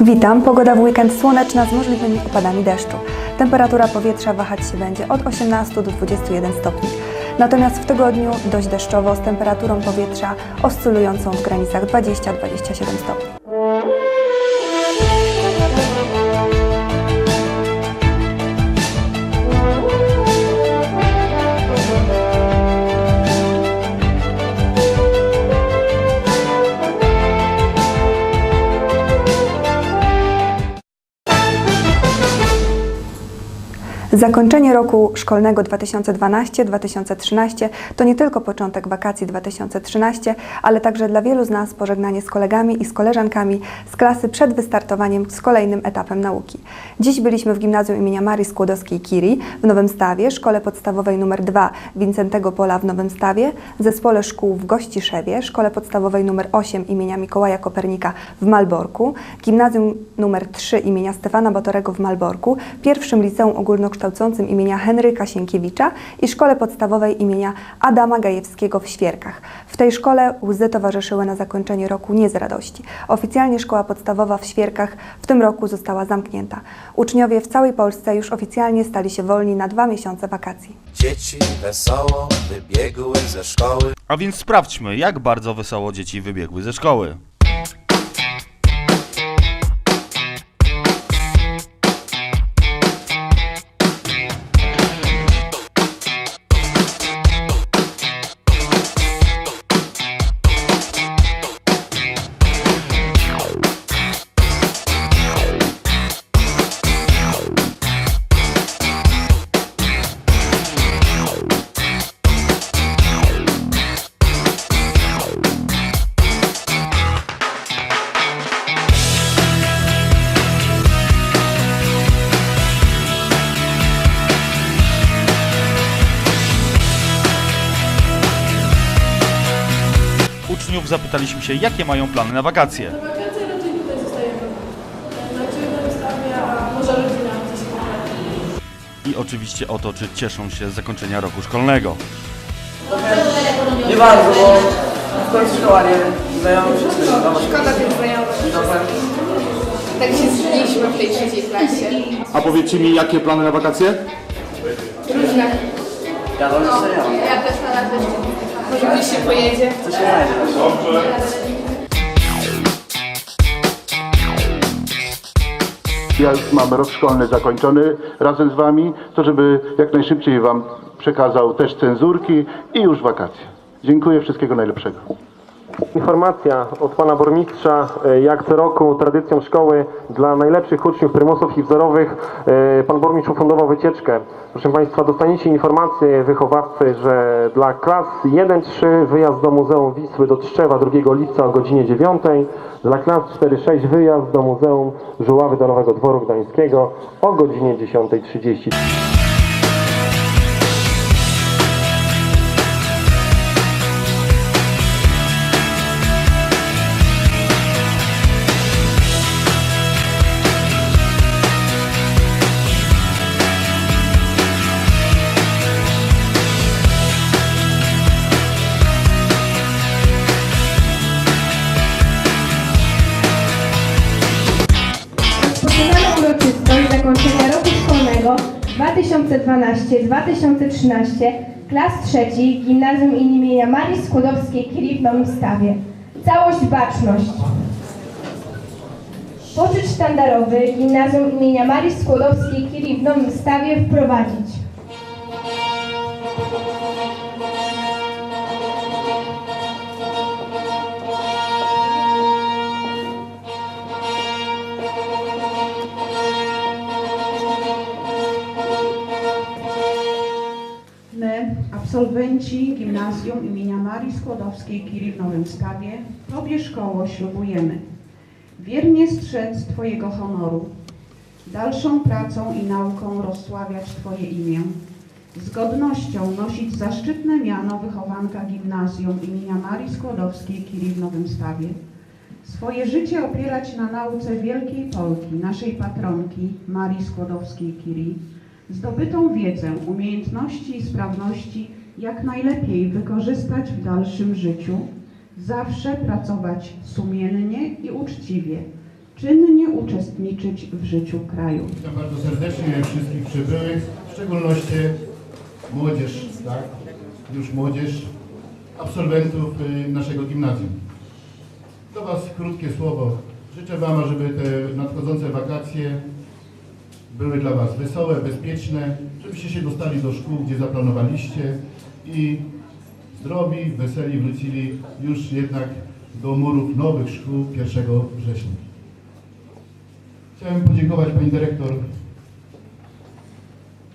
Witam. Pogoda w weekend słoneczna z możliwymi opadami deszczu. Temperatura powietrza wahać się będzie od 18 do 21 stopni. Natomiast w tygodniu dość deszczowo z temperaturą powietrza oscylującą w granicach 20-27 stopni. Zakończenie roku szkolnego 2012-2013 to nie tylko początek wakacji 2013, ale także dla wielu z nas pożegnanie z kolegami i z koleżankami z klasy przed wystartowaniem z kolejnym etapem nauki. Dziś byliśmy w gimnazjum imienia Marii Skłodowskiej-Curie w Nowym Stawie, szkole podstawowej nr 2 Wincentego Pola w Nowym Stawie, zespole szkół w Gościszewie, szkole podstawowej nr 8 imienia Mikołaja Kopernika w Malborku, gimnazjum nr 3 imienia Stefana Batorego w Malborku, pierwszym liceum ogólnokształcącym imienia Henryka Sienkiewicza i szkole podstawowej imienia Adama Gajewskiego w Świerkach. W tej szkole łzy towarzyszyły na zakończenie roku nie z radości. Oficjalnie szkoła podstawowa w Świerkach w tym roku została zamknięta. Uczniowie w całej Polsce już oficjalnie stali się wolni na dwa miesiące wakacji. Dzieci wesoło wybiegły ze szkoły. A więc sprawdźmy, jak bardzo wesoło dzieci wybiegły ze szkoły. Się, jakie mają plany na wakacje. Wakacje raczej tutaj zostajemy. Nocujemy na wystawie, a może rodzina gdzieś pojedzie. I oczywiście o to, czy cieszą się z zakończenia roku szkolnego. Nie bardzo, bo w końcu szkoła nie znajomy wszyscy. Szkoda tych znajomych. Tak się zżyliśmy w tej trzeciej klasie. A powiedzcie mi, jakie plany na wakacje? Różne. Ja jeszcze. Ja też na razie Może gdzieś się pojedzie. Co się znajdzie? Ja już mam rok szkolny zakończony razem z wami, to żeby jak najszybciej wam przekazał też cenzurki i już wakacje. Dziękuję, wszystkiego najlepszego. Informacja od pana burmistrza, e, jak co roku tradycją szkoły dla najlepszych uczniów prymusów i wzorowych e, pan burmistrz ufundował wycieczkę. Proszę państwa, dostaniecie informację wychowawcy, że dla klas 1-3 wyjazd do Muzeum Wisły do Tczewa 2 lipca o godzinie 9, dla klas 4-6 wyjazd do Muzeum Żuławy do Nowego Dworu Gdańskiego o godzinie 10.30. 2012-2013 klas trzeciej Gimnazjum imienia Marii Skłodowskiej-Curie w Nowym Stawie. Całość baczność. Poczet sztandarowy Gimnazjum imienia Marii Skłodowskiej-Curie w Nowym Stawie wprowadzić. Absolwenci Gimnazjum imienia Marii Skłodowskiej-Curie w Nowym Stawie, Tobie szkoło ślubujemy. Wiernie strzec Twojego honoru, dalszą pracą i nauką rozsławiać Twoje imię, z godnością nosić zaszczytne miano wychowanka Gimnazjum imienia Marii Skłodowskiej-Curie w Nowym Stawie, swoje życie opierać na nauce wielkiej Polki, naszej patronki Marii Skłodowskiej-Curie, zdobytą wiedzę, umiejętności i sprawności jak najlepiej wykorzystać w dalszym życiu, zawsze pracować sumiennie i uczciwie, czynnie uczestniczyć w życiu kraju. Witam bardzo serdecznie wszystkich przybyłych, w szczególności młodzież, tak? Już młodzież, absolwentów y, naszego gimnazjum. Do Was krótkie słowo. Życzę Wam, żeby te nadchodzące wakacje były dla Was wesołe, bezpieczne, żebyście się dostali do szkół, gdzie zaplanowaliście i zdrowi, weseli wrócili już jednak do murów nowych szkół 1 września. Chciałem podziękować Pani Dyrektor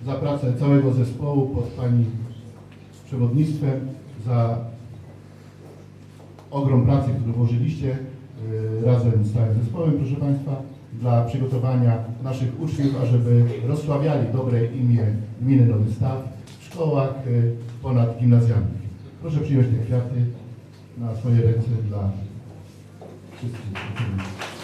za pracę całego zespołu pod Pani przewodnictwem, za ogrom pracy, który włożyliście y, razem z całym zespołem, proszę Państwa, dla przygotowania naszych uczniów, ażeby rozsławiali dobre imię gminy Nowy Staw w szkołach y, ponadgimnazjalnych. Proszę przyjąć te kwiaty na swoje ręce dla wszystkich uczniów.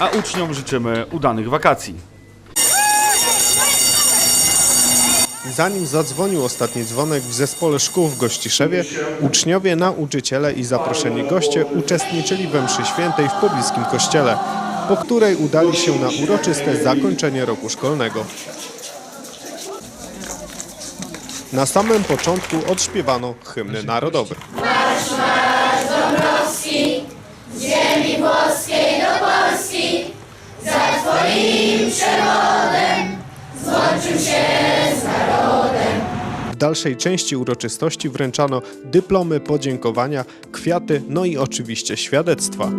A uczniom życzymy udanych wakacji. Zanim zadzwonił ostatni dzwonek w zespole szkół w Gościszewie, uczniowie, nauczyciele i zaproszeni goście uczestniczyli we mszy świętej w pobliskim kościele, po której udali się na uroczyste zakończenie roku szkolnego. Na samym początku odśpiewano hymny narodowe. W dalszej części uroczystości wręczano dyplomy, podziękowania, kwiaty, no i oczywiście świadectwa.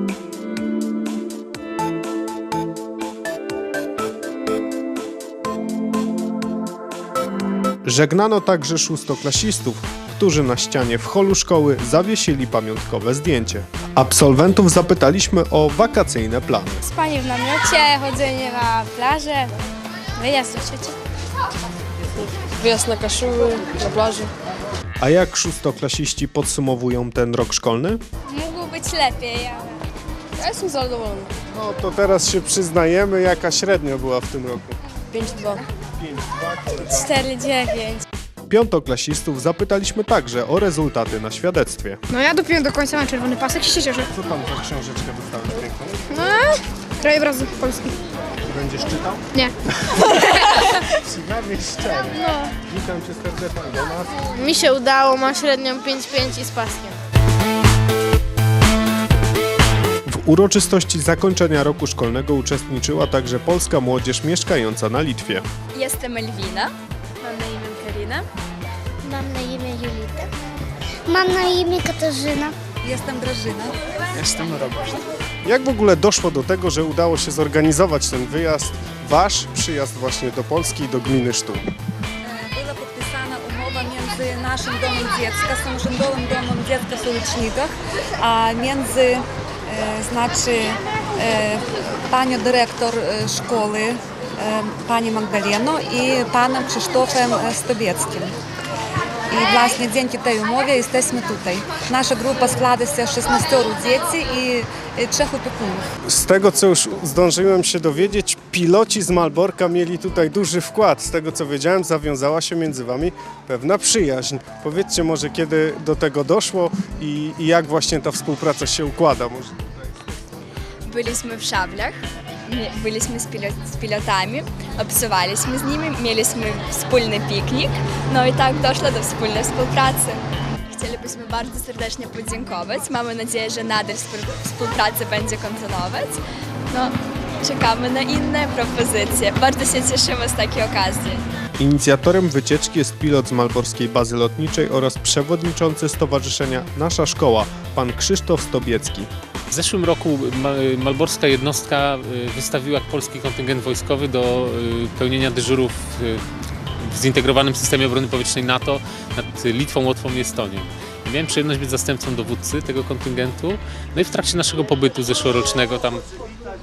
Żegnano także szóstoklasistów, którzy na ścianie w holu szkoły zawiesili pamiątkowe zdjęcie. Absolwentów zapytaliśmy o wakacyjne plany. Spanie w namiocie, chodzenie na plażę, wyjazd do sieci. Wyjazd na Kaszuły, na plaży. A jak szóstoklasiści podsumowują ten rok szkolny? Mógł być lepiej, ale... Ja jestem zadowolony. No to teraz się przyznajemy, jaka średnio była w tym roku. 5-2. 4-9. Piątoklasistów zapytaliśmy także o rezultaty na świadectwie. No ja dopiero do końca mam czerwony pasek i się cieszę. Co pan za książeczkę dostałem piękną? No, krajobrazy Polski. Będziesz czytał? Nie. Przynajmniej szczerze. No. Witam cię serdecznie do nas. Mi się udało, mam średnią 5-5 i z paskiem. W uroczystości zakończenia roku szkolnego uczestniczyła także polska młodzież mieszkająca na Litwie. Jestem Elwina. Mam na imię Karina. Mam na imię Julita. Mam na imię Katarzyna. Jestem Grażyna. Jak w ogóle doszło do tego, że udało się zorganizować ten wyjazd, wasz przyjazd właśnie do Polski i do gminy Sztum? Była podpisana umowa między naszym domem dziecka, samorządowym domem dziecka w Solecznikach, a między, e, znaczy e, panią dyrektor e, szkoły, e, pani Magdaleną i właśnie dzięki tej umowie jesteśmy tutaj. Nasza grupa składa się z 16 dzieci i trzech opiekunów. Z tego, co już zdążyłem się dowiedzieć, piloci z Malborka mieli tutaj duży wkład. Z tego, co wiedziałem, zawiązała się między wami pewna przyjaźń. Powiedzcie może, kiedy do tego doszło i, i jak właśnie ta współpraca się układa. Może. Byliśmy w szablach, byliśmy z, pilotami, obsuwaliśmy z nimi, mieliśmy wspólny piknik, no i tak doszło do wspólnej współpracy. Chcielibyśmy bardzo serdecznie podziękować. Mamy nadzieję, że nadal współ- współpracę będzie kontynuować. No, czekamy na inne propozycje. Bardzo się cieszymy z takiej okazji. Inicjatorem wycieczki jest pilot z Malborskiej Bazy Lotniczej oraz przewodniczący Stowarzyszenia Nasza Szkoła, pan Krzysztof Stobiecki. W zeszłym roku ma- malborska jednostka y, wystawiła polski kontyngent wojskowy do y, pełnienia dyżurów w zintegrowanym systemie obrony powietrznej NATO nad Litwą, Łotwą i Estonią. Miałem przyjemność być zastępcą dowódcy tego kontyngentu. No i w trakcie naszego pobytu zeszłorocznego, tam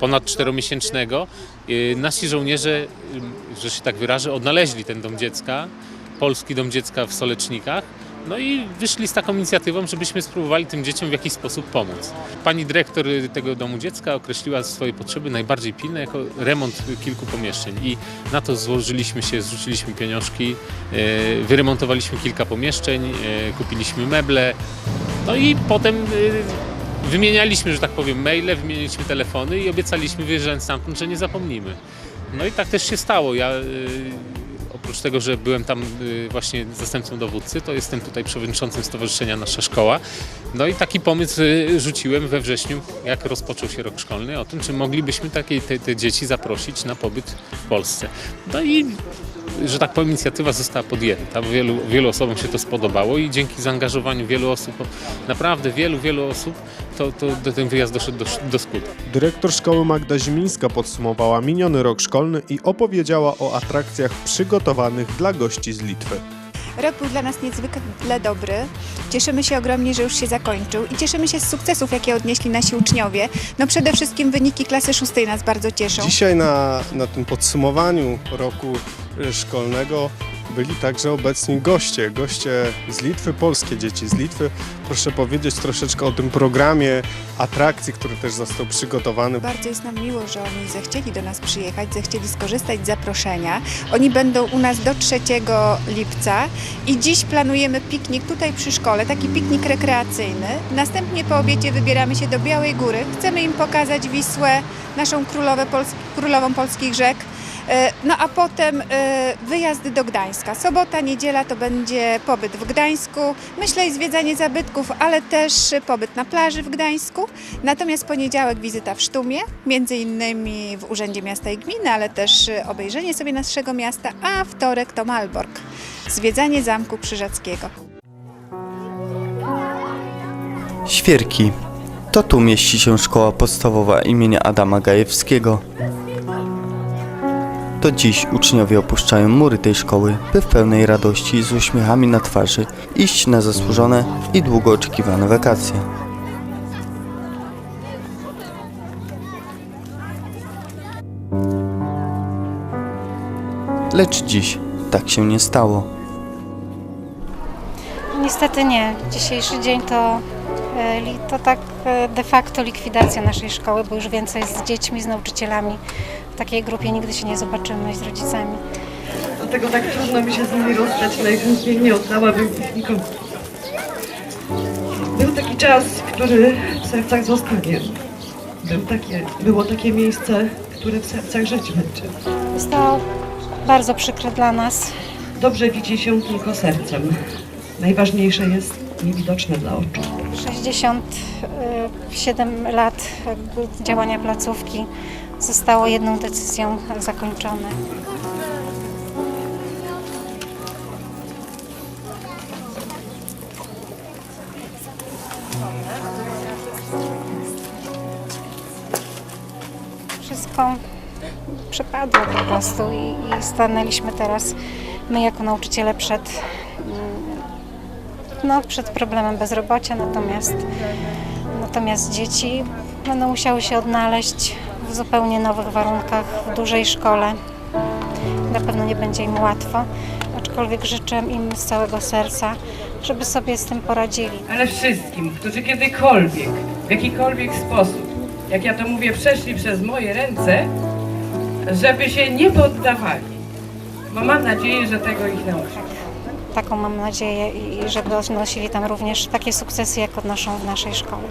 ponad czteromiesięcznego, y, nasi żołnierze, że się tak wyrażę, odnaleźli ten dom dziecka, polski dom dziecka w Solecznikach. No i wyszli z taką inicjatywą, żebyśmy spróbowali tym dzieciom w jakiś sposób pomóc. Pani dyrektor y, tego domu dziecka określiła swoje potrzeby najbardziej pilne jako remont kilku pomieszczeń i na to złożyliśmy się, zrzuciliśmy pieniążki, y, wyremontowaliśmy kilka pomieszczeń, y, kupiliśmy meble, No i potem wymienialiśmy, że tak powiem, maile, wymienialiśmy telefony i obiecaliśmy wyjeżdżając stamtąd, że nie zapomnimy. No i tak też się stało. Ja oprócz tego, że byłem tam y, właśnie zastępcą dowódcy, to jestem tutaj przewodniczącym Stowarzyszenia Nasza Szkoła. No i taki pomysł y, rzuciłem we wrześniu, jak rozpoczął się rok szkolny, o tym, czy moglibyśmy takie te, te dzieci zaprosić na pobyt w Polsce. No i że tak powiem, inicjatywa została podjęta. Wielu, wielu osobom się to spodobało i dzięki zaangażowaniu wielu osób, naprawdę wielu, wielu osób, to, to ten wyjazd doszedł do, do skutku. Dyrektor szkoły Magda Zimińska podsumowała miniony rok szkolny i opowiedziała o atrakcjach przygotowanych dla gości z Litwy. Rok był dla nas niezwykle dobry. Cieszymy się ogromnie, że już się zakończył i cieszymy się z sukcesów, jakie odnieśli nasi uczniowie. No przede wszystkim wyniki klasy szóstej nas bardzo cieszą. Dzisiaj na, na tym podsumowaniu roku szkolnego byli także obecni goście, goście z Litwy, polskie dzieci z Litwy. Proszę powiedzieć troszeczkę o tym programie atrakcji, który też został przygotowany. Bardzo jest nam miło, że oni zechcieli do nas przyjechać, zechcieli skorzystać z zaproszenia. Oni będą u nas do 3 lipca i dziś planujemy piknik tutaj przy szkole, taki piknik rekreacyjny. Następnie po obiedzie wybieramy się do Białej Góry. Chcemy im pokazać Wisłę, naszą królowę Pols- królową polskich rzek. E, No a potem e, wyjazd do Gdańska. Sobota, niedziela to będzie pobyt w Gdańsku, myślę i zwiedzanie zabytków, ale też pobyt na plaży w Gdańsku. Natomiast poniedziałek wizyta w Sztumie, między innymi w Urzędzie Miasta i Gminy, ale też obejrzenie sobie naszego miasta, a wtorek to Malbork, zwiedzanie Zamku Krzyżackiego. Świerki. To tu mieści się szkoła podstawowa imienia Adama Gajewskiego. To dziś uczniowie opuszczają mury tej szkoły, by w pełnej radości i z uśmiechami na twarzy iść na zasłużone i długo oczekiwane wakacje. Lecz dziś tak się nie stało. Niestety nie. Dzisiejszy dzień to, e, to tak e, de facto likwidacja naszej szkoły, bo już więcej z dziećmi, z nauczycielami. W takiej grupie nigdy się nie zobaczymy z rodzicami. Dlatego tak trudno mi się z nimi rozstać, najchętniej nie oddałabym ich nikomu. Był taki czas, który w sercach zostanie. Był takie, było takie miejsce, które w sercach żyć będzie. Jest to bardzo przykre dla nas. Dobrze widzi się tylko sercem. Najważniejsze jest niewidoczne dla oczu. 67 lat działania placówki zostało jedną decyzją zakończone. Wszystko przepadło po prostu i, i stanęliśmy teraz my jako nauczyciele przed mm, no, przed problemem bezrobocia, natomiast, natomiast dzieci będą musiały się odnaleźć w zupełnie nowych warunkach, w dużej szkole. Na pewno nie będzie im łatwo, aczkolwiek życzę im z całego serca, żeby sobie z tym poradzili. Ale wszystkim, którzy kiedykolwiek, w jakikolwiek sposób, jak ja to mówię, przeszli przez moje ręce, żeby się nie poddawali. Bo mam nadzieję, że tego ich nauczę. Taką mam nadzieję i żeby odnosili tam również takie sukcesy, jak odnoszą w naszej szkole.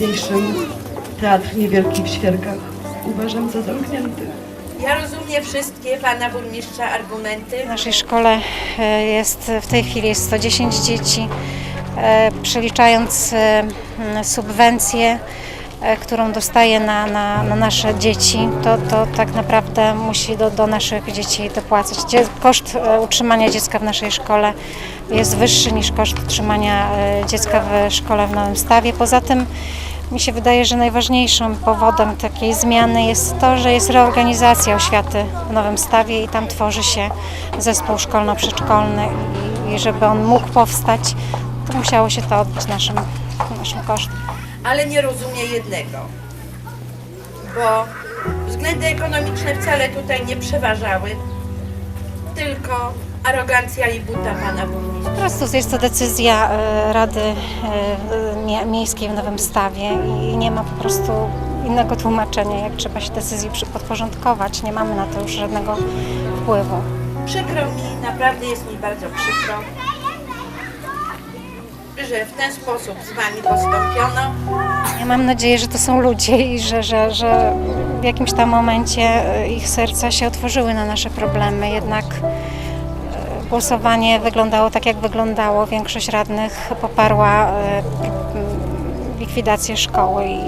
Niniejszy teatr niewielki w Świerkach uważam za zamknięty. Ja rozumiem wszystkie pana burmistrza argumenty. W naszej szkole e, jest w tej chwili jest 110 dzieci. E, Przeliczając e, subwencję, którą dostaje na, na, na nasze dzieci, to, to tak naprawdę musi do, do naszych dzieci dopłacać. Koszt utrzymania dziecka w naszej szkole jest wyższy niż koszt utrzymania dziecka w szkole w Nowym Stawie. Poza tym mi się wydaje, że najważniejszym powodem takiej zmiany jest to, że jest reorganizacja oświaty w Nowym Stawie i tam tworzy się zespół szkolno-przedszkolny i, i żeby on mógł powstać, to musiało się to odbyć naszym, naszym kosztem. Ale nie rozumiem jednego, bo względy ekonomiczne wcale tutaj nie przeważały, tylko arogancja i buta pana burmistrza. Po prostu jest to decyzja e, Rady e, Mie- Miejskiej w Nowym Stawie i nie ma po prostu innego tłumaczenia, jak trzeba się decyzji przy- podporządkować. Nie mamy na to już żadnego wpływu. Przykro mi, naprawdę jest mi bardzo przykro, że w ten sposób z Wami postąpiono. Ja mam nadzieję, że to są ludzie i że, że, że w jakimś tam momencie e, ich serca się otworzyły na nasze problemy. Jednak głosowanie wyglądało tak, jak wyglądało. Większość radnych poparła e, m, likwidację szkoły i,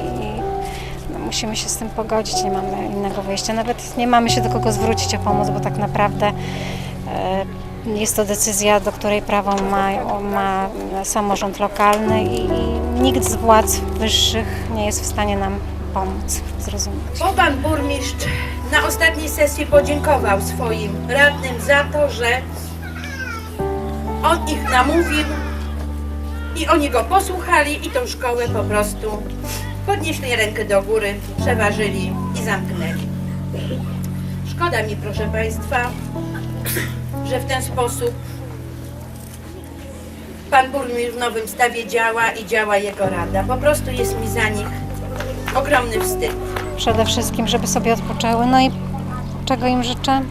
no, musimy się z tym pogodzić. Nie mamy innego wyjścia. Nawet nie mamy się do kogo zwrócić o pomoc, bo tak naprawdę e, jest to decyzja, do której prawo ma, ma samorząd lokalny i, i nikt z władz wyższych nie jest w stanie nam pomóc zrozumieć. Bo Pan Burmistrz na ostatniej sesji podziękował swoim radnym za to, że on ich namówił i oni go posłuchali i tą szkołę po prostu podnieśli rękę do góry, przeważyli i zamknęli. Szkoda mi, proszę Państwa, że w ten sposób Pan Burmistrz w Nowym Stawie działa i działa jego rada. Po prostu jest mi za nich ogromny wstyd. Przede wszystkim, żeby sobie odpoczęły. No i czego im życzę?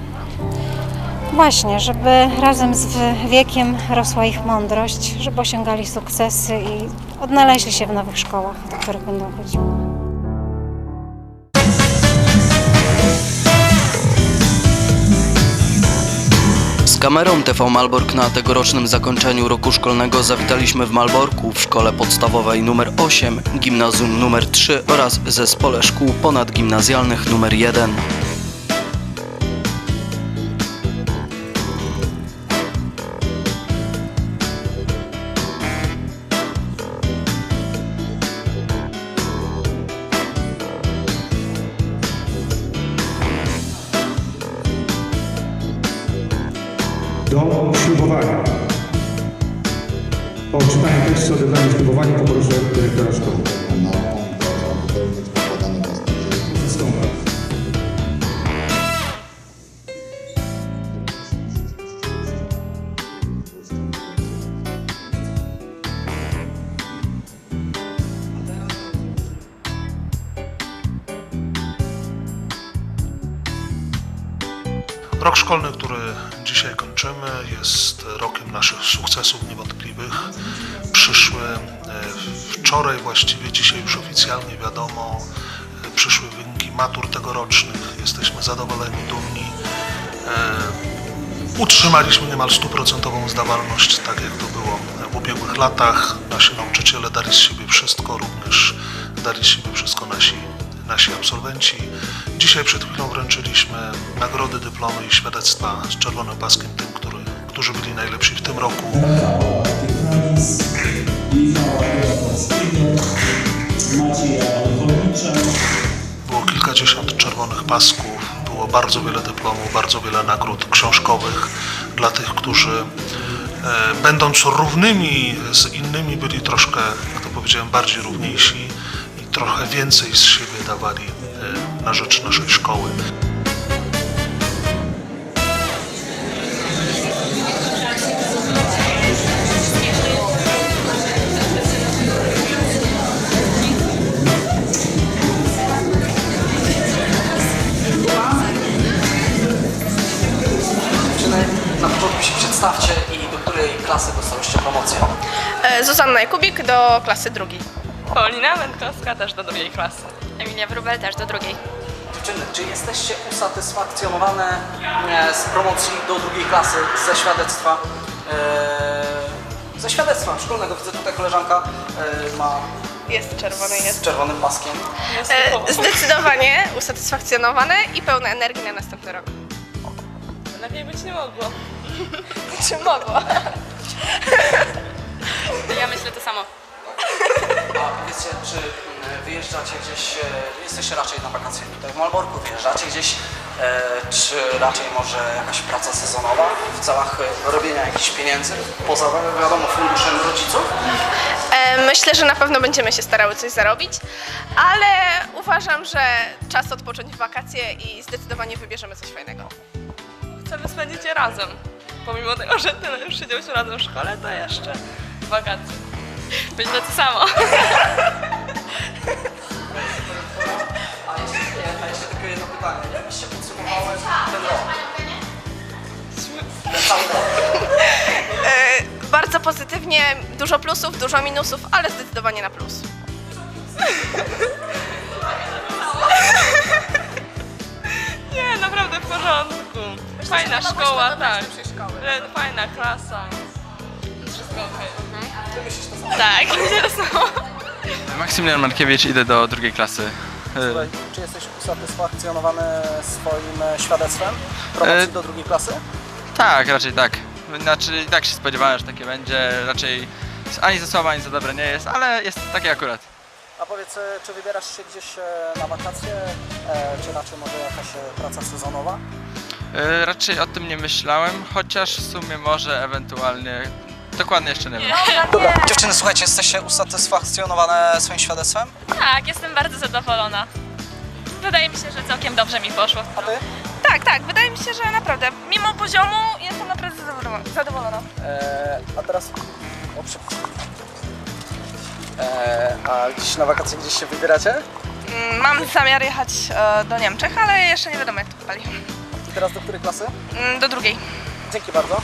Właśnie, żeby razem z wiekiem rosła ich mądrość, żeby osiągali sukcesy i odnaleźli się w nowych szkołach, do których będą chodziły. Kamerą TV Malbork na tegorocznym zakończeniu roku szkolnego zawitaliśmy w Malborku w szkole podstawowej nr 8, gimnazjum nr 3 oraz zespole szkół ponadgimnazjalnych nr 1. szkolny, który dzisiaj kończymy, jest rokiem naszych sukcesów niewątpliwych. Przyszły e, wczoraj, właściwie dzisiaj już oficjalnie wiadomo, e, przyszły wyniki matur tegorocznych. Jesteśmy zadowoleni, dumni. E, Utrzymaliśmy niemal stuprocentową zdawalność, tak jak to było w ubiegłych latach. Nasi nauczyciele dali z siebie wszystko, również dali z siebie wszystko nasi, nasi absolwenci. Dzisiaj przed chwilą wręczyliśmy nagrody, dyplomy i świadectwa z czerwonym paskiem tym, który, którzy byli najlepsi w tym roku. Było kilkadziesiąt czerwonych pasków, było bardzo wiele dyplomów, bardzo wiele nagród książkowych dla tych, którzy e, będąc równymi z innymi byli troszkę, jak to powiedziałem, bardziej równiejsi trochę więcej z siebie dawali e, na rzecz naszej szkoły. Na początku się przedstawcie i do której klasy dostałyście promocję. E, Zuzanna Jakubik do klasy drugiej. Paulina Wędkowska też do drugiej klasy. Emilia Wróbel też do drugiej. Dziewczyny, czy jesteście usatysfakcjonowane e, z promocji do drugiej klasy ze świadectwa? e, Ze świadectwa szkolnego. Widzę tutaj koleżanka e, ma Jest czerwony, z jest. czerwonym paskiem. E, Zdecydowanie usatysfakcjonowane i pełne energii na następny rok. Lepiej być nie mogło. Czy mogło? Ja myślę to samo. A powiedzcie, czy mm, wyjeżdżacie gdzieś, e, jesteście raczej na wakacje tutaj w Malborku, wyjeżdżacie gdzieś, e, czy raczej może jakaś praca sezonowa w celach e, robienia jakichś pieniędzy, poza wiadomo funduszem rodziców? Myślę, że na pewno będziemy się starały coś zarobić, ale uważam, że czas odpocząć w wakacje i zdecydowanie wybierzemy coś fajnego. Chcemy spędzić je razem. Pomimo tego, że tyle już siedzieliśmy razem w szkole, to jeszcze wakacje. Myślę to samo. A jeszcze, a jeszcze tylko jedno pytanie, jak byście podsumowały ten rok? Bardzo pozytywnie, dużo plusów, dużo minusów, ale zdecydowanie na plus. Nie, naprawdę w porządku. Fajna szkoła, tak. Fajna klasa. Wszystko okej. Tak, myślę, że są. Maksymilian Markiewicz, idę do drugiej klasy. Słuchaj, czy jesteś usatysfakcjonowany swoim e, świadectwem promocji E, do drugiej klasy? Tak, raczej tak. Znaczy, tak się spodziewałem, że takie będzie. Raczej ani za słabe, ani za dobre nie jest, ale jest takie akurat. A powiedz, e, czy wybierasz się gdzieś e, na wakacje, e, czy raczej może jakaś e, praca sezonowa? E, Raczej o tym nie myślałem, chociaż w sumie może ewentualnie. Dokładnie jeszcze nie wiem. Dobra, dziewczyny, słuchajcie, jesteście usatysfakcjonowane swoim świadectwem? Tak, jestem bardzo zadowolona. Wydaje mi się, że całkiem dobrze mi poszło. A ty? Tak, tak, wydaje mi się, że naprawdę, mimo poziomu jestem naprawdę zadowolona. zadowolona. E, a teraz... O, przepraszam. E, a gdzieś na wakacje gdzieś się wybieracie? Mm, Mam zamiar jechać e, do Niemczech, ale jeszcze nie wiadomo jak to wypali. I teraz do której klasy? Mm, Do drugiej. Dzięki bardzo.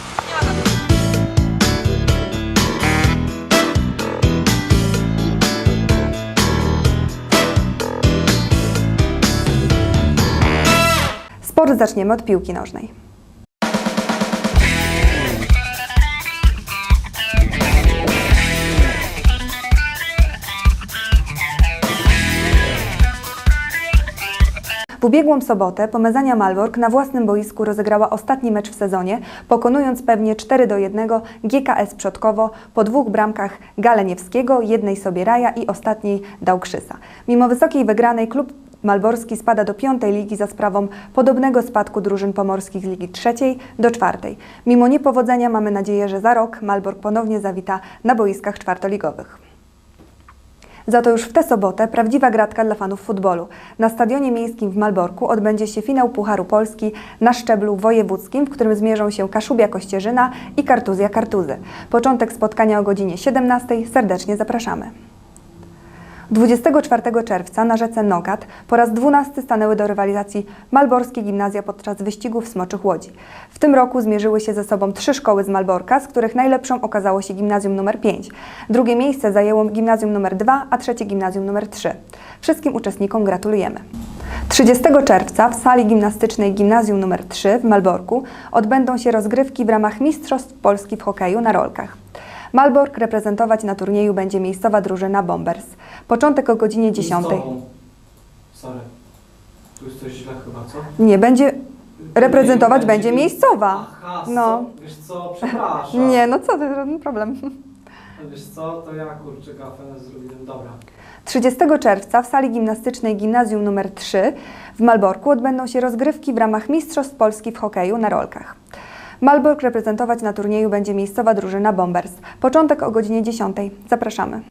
Zaczniemy od piłki nożnej. W ubiegłą sobotę Pomezania Malbork na własnym boisku rozegrała ostatni mecz w sezonie, pokonując pewnie 4 do 1 GKS Przodkowo po dwóch bramkach Galeniewskiego, jednej sobie Raja i ostatniej Dałkrzysa. Mimo wysokiej wygranej klub Malborski spada do piątej ligi za sprawą podobnego spadku drużyn pomorskich z ligi trzeciej do czwartej. Mimo niepowodzenia mamy nadzieję, że za rok Malbork ponownie zawita na boiskach czwartoligowych. Za to już w tę sobotę prawdziwa gratka dla fanów futbolu. Na Stadionie Miejskim w Malborku odbędzie się finał Pucharu Polski na szczeblu wojewódzkim, w którym zmierzą się Kaszubia Kościerzyna i Kartuzja Kartuzy. Początek spotkania o godzinie 17. Serdecznie zapraszamy. 24 czerwca na rzece Nogat po raz 12 stanęły do rywalizacji malborskie gimnazja podczas wyścigów Smoczych Łodzi. W tym roku zmierzyły się ze sobą trzy szkoły z Malborka, z których najlepszą okazało się gimnazjum numer 5. Drugie miejsce zajęło gimnazjum numer 2, a trzecie gimnazjum numer 3. Wszystkim uczestnikom gratulujemy. 30 czerwca w sali gimnastycznej Gimnazjum nr 3 w Malborku odbędą się rozgrywki w ramach Mistrzostw Polski w hokeju na rolkach. Malbork reprezentować na turnieju będzie miejscowa drużyna Bombers. Początek o godzinie 10. Sorry. Tu jest coś źle chyba, co? Nie, będzie reprezentować będzie miejscowa. Aha, No. no. wiesz co, przepraszam. Nie, no co ty, żaden problem. Wiesz co, to ja kurczę gafę zrobiłem, dobra. 30 czerwca w sali gimnastycznej Gimnazjum nr 3 w Malborku odbędą się rozgrywki w ramach Mistrzostw Polski w hokeju na rolkach. Malbork reprezentować na turnieju będzie miejscowa drużyna Bombers. Początek o godzinie 10. Zapraszamy.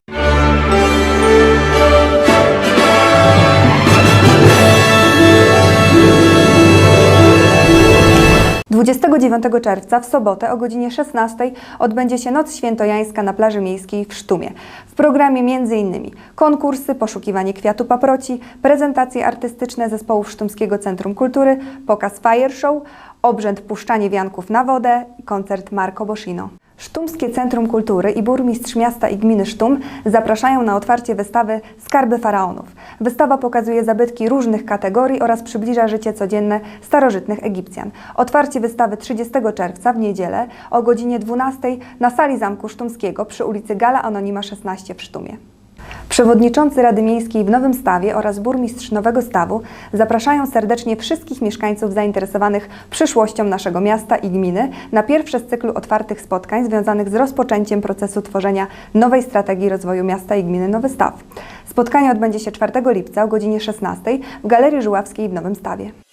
29 czerwca w sobotę o godzinie 16 odbędzie się Noc Świętojańska na plaży miejskiej w Sztumie. W programie m.in. konkursy, poszukiwanie kwiatu paproci, prezentacje artystyczne zespołów Sztumskiego Centrum Kultury, pokaz fire show, obrzęd puszczanie wianków na wodę i koncert Marco Boschino. Sztumskie Centrum Kultury i burmistrz miasta i gminy Sztum zapraszają na otwarcie wystawy Skarby Faraonów. Wystawa pokazuje zabytki różnych kategorii oraz przybliża życie codzienne starożytnych Egipcjan. Otwarcie wystawy 30 czerwca w niedzielę o godzinie 12 na sali Zamku Sztumskiego przy ulicy Gala Anonima 16 w Sztumie. Przewodniczący Rady Miejskiej w Nowym Stawie oraz burmistrz Nowego Stawu zapraszają serdecznie wszystkich mieszkańców zainteresowanych przyszłością naszego miasta i gminy na pierwsze z cyklu otwartych spotkań związanych z rozpoczęciem procesu tworzenia nowej strategii rozwoju miasta i gminy Nowy Staw. Spotkanie odbędzie się 4 lipca o godzinie 16 w Galerii Żuławskiej w Nowym Stawie.